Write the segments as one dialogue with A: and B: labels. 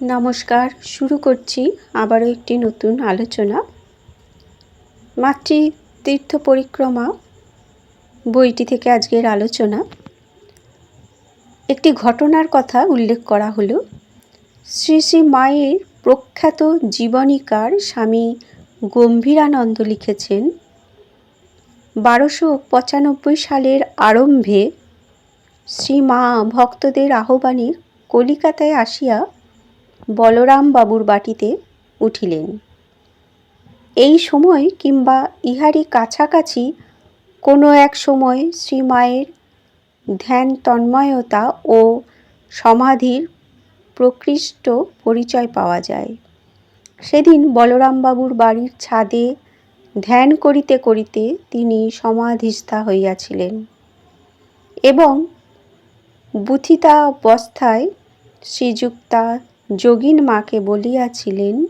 A: নমস্কার, শুরু করছি আবারও একটি নতুন আলোচনা। মাতৃ তীর্থ পরিক্রমা বইটি থেকে আজকের আলোচনা। একটি ঘটনার কথা উল্লেখ করা হলো। শ্রী শ্রী মায়ের প্রখ্যাত জীবনীকার স্বামী গম্ভীরানন্দ লিখেছেন, বারোশো পঁচানব্বই সালের আরম্ভে শ্রী মা ভক্তদের আহ্বানে কলিকাতায় আসিয়া বলরাম বাবুর বাটিতে উঠিলেন। এই সময় কিংবা ইহারই কাছাকাছি কোনো এক সময় শ্রীমায়ের ধ্যান তন্ময়তা ও সমাধির প্রকৃষ্ট পরিচয় পাওয়া যায়। সেদিন বলরামবাবুর বাড়ির ছাদে ধ্যান করিতে করিতে তিনি সমাধিস্থা হইয়াছিলেন এবং বুথিতা অবস্থায় শ্রীযুক্তা যোগিন মাকে বলিয়াছিলেন,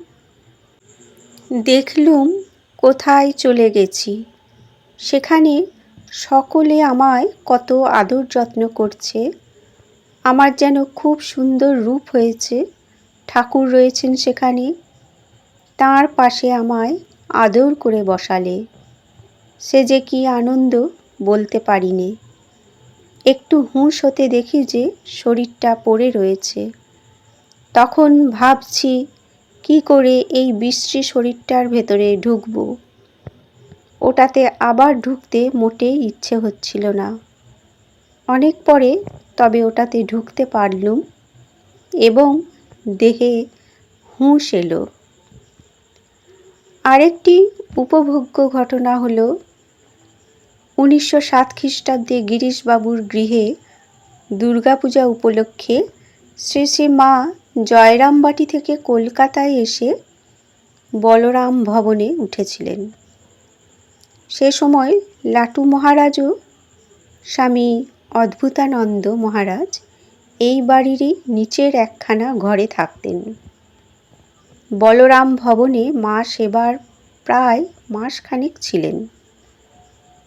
A: দেখলুম কোথায় চলে গেছি। সেখানে সকলে আমায় কত আদর যত্ন করছে। আমার যেন খুব সুন্দর রূপ হয়েছে। ঠাকুর রয়েছেন সেখানে। তার পাশে আমায় আদর করে বসালে। সে যে কি আনন্দ বলতে পারিনি। একটু হুঁশ হতে দেখি যে শরীরটা পড়ে রয়েছে। তখন ভাবছি, কি করে এই বিশ্রী শরীরটার ভেতরে ঢুকব? ওটাতে আবার ঢুকতে মোটেই ইচ্ছে হচ্ছিল না। অনেক পরে তবে ওটাতে ঢুকতে পারলুম এবং দেহে হুঁশ এলো। আরেকটি উপভোগ্য ঘটনা হল, উনিশশো সাত খ্রিস্টাব্দে গিরিশবাবুর গৃহে দুর্গাপূজা উপলক্ষে শ্রী শ্রী মা জয়রামবাটি থেকে কলকাতায় এসে বলরাম ভবনে উঠেছিলেন। সে সময় লাটু মহারাজও স্বামী অদ্ভুতানন্দ মহারাজ এই বাড়িরই নিচের একখানা ঘরে থাকতেন। বলরাম ভবনে মা সেবার প্রায় মাসখানেক ছিলেন।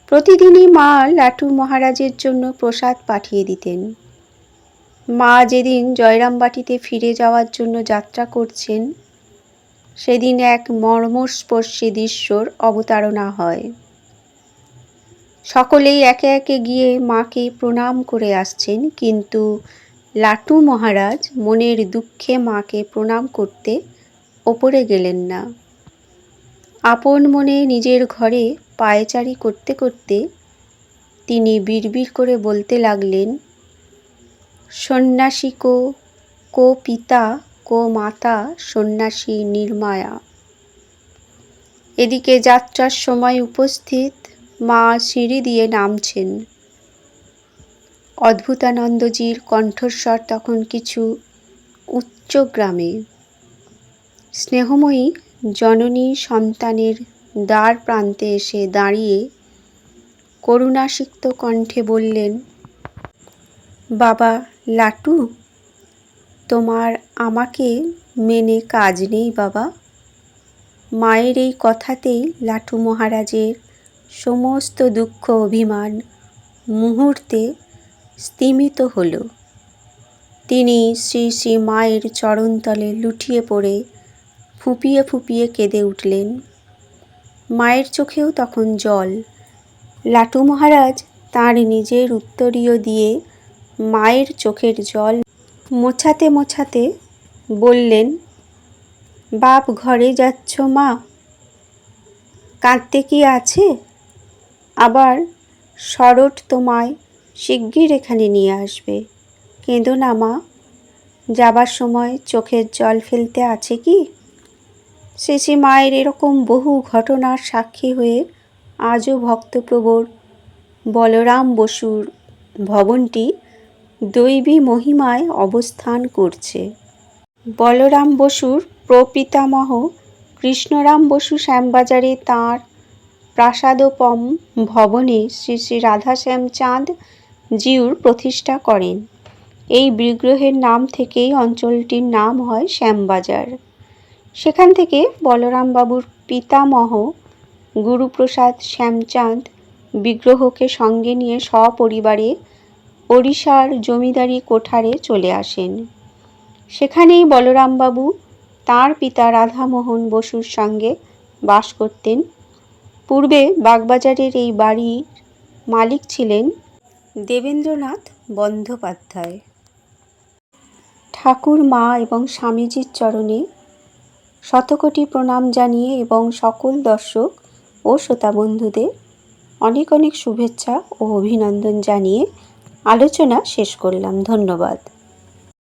A: প্রতিদিনই মা লাটু মহারাজের জন্য প্রসাদ পাঠিয়ে দিতেন। মা যেদিন জয়রামবাটিতে ফিরে যাওয়ার জন্য যাত্রা করছেন, সেদিন এক মর্মস্পর্শী দৃশ্যর অবতারণা হয়। সকলেই একে একে গিয়ে মাকে প্রণাম করে আসছেন, কিন্তু লাটু মহারাজ মনের দুঃখে মাকে প্রণাম করতে ওপরে গেলেন না। আপন মনে নিজের ঘরে পায়চারি করতে করতে তিনি বিড়বিড় করে বলতে লাগলেন সন্ন্যাসী কো কো পিতা, কো মাতা, সন্ন্যাসী নির্মায়া। এদিকে যাত্রার সময় উপস্থিত মা সিঁড়ি দিয়ে নামছেন। অদ্ভুতানন্দজির কণ্ঠস্বর তখন কিছু উচ্চগ্রামে স্নেহময়ী জননী সন্তানের দ্বার প্রান্তে এসে দাঁড়িয়ে করুণাসিক্ত কণ্ঠে বললেন বাবা লাটু তোমার আমাকে মেনে কাজ নেই বাবা। মায়ের এই কথাতেই লাটু মহারাজের সমস্ত দুঃখ অভিমান মুহূর্তে স্তিমিত হল। তিনি শ্রী শ্রী মায়ের চরণতলে লুটিয়ে পড়ে ফুপিয়ে ফুপিয়ে কেঁদে উঠলেন। মায়ের চোখেও তখন জল। লাটু মহারাজ তাঁর নিজের উত্তরীয় দিয়ে মায়ের চোখের জল মোছাতে মোছাতে বললেন, বাপ ঘরে যাচ্ছ মা? কাঁদতে কি আছে? আবার শরট তোমায় শিগগির এখানে নিয়ে আসবে। কেঁদো না মা, যাবার সময় চোখের জল ফেলতে আছে কি? শেষে মায়ের এরকম বহু ঘটনার সাক্ষী হয়ে আজও ভক্তপ্রবর বলরাম বসুর ভবনটি দৈবী মহিমায় অবস্থান করছে। বলরাম বসুর প্রপিতামহ কৃষ্ণরাম বসু শ্যামবাজারে তাঁর প্রাসাদোপম ভবনে শ্রী শ্রী রাধাশ্যাম চাঁদ জিউর প্রতিষ্ঠা করেন। এই বিগ্রহের নাম থেকেই অঞ্চলটির নাম হয় শ্যামবাজার। সেখান থেকে বলরামবাবুর পিতামহ গুরুপ্রসাদ শ্যামচাঁদ বিগ্রহকে সঙ্গে নিয়ে সপরিবারে ওড়িশার জমিদারি কোঠারে চলে আসেন। সেখানেই বলরামবাবু তাঁর পিতা রাধামোহন বসুর সঙ্গে বাস করতেন। পূর্বে বাগবাজারের এই বাড়ির মালিক ছিলেন দেবেন্দ্রনাথ বন্দ্যোপাধ্যায়। ঠাকুর, মা এবং স্বামীজির চরণে শতকোটি প্রণাম জানিয়ে এবং সকল দর্শক ও শ্রোতা বন্ধুদের অনেক অনেক শুভেচ্ছা ও অভিনন্দন জানিয়ে আলোচনা শেষ করলাম ধন্যবাদ।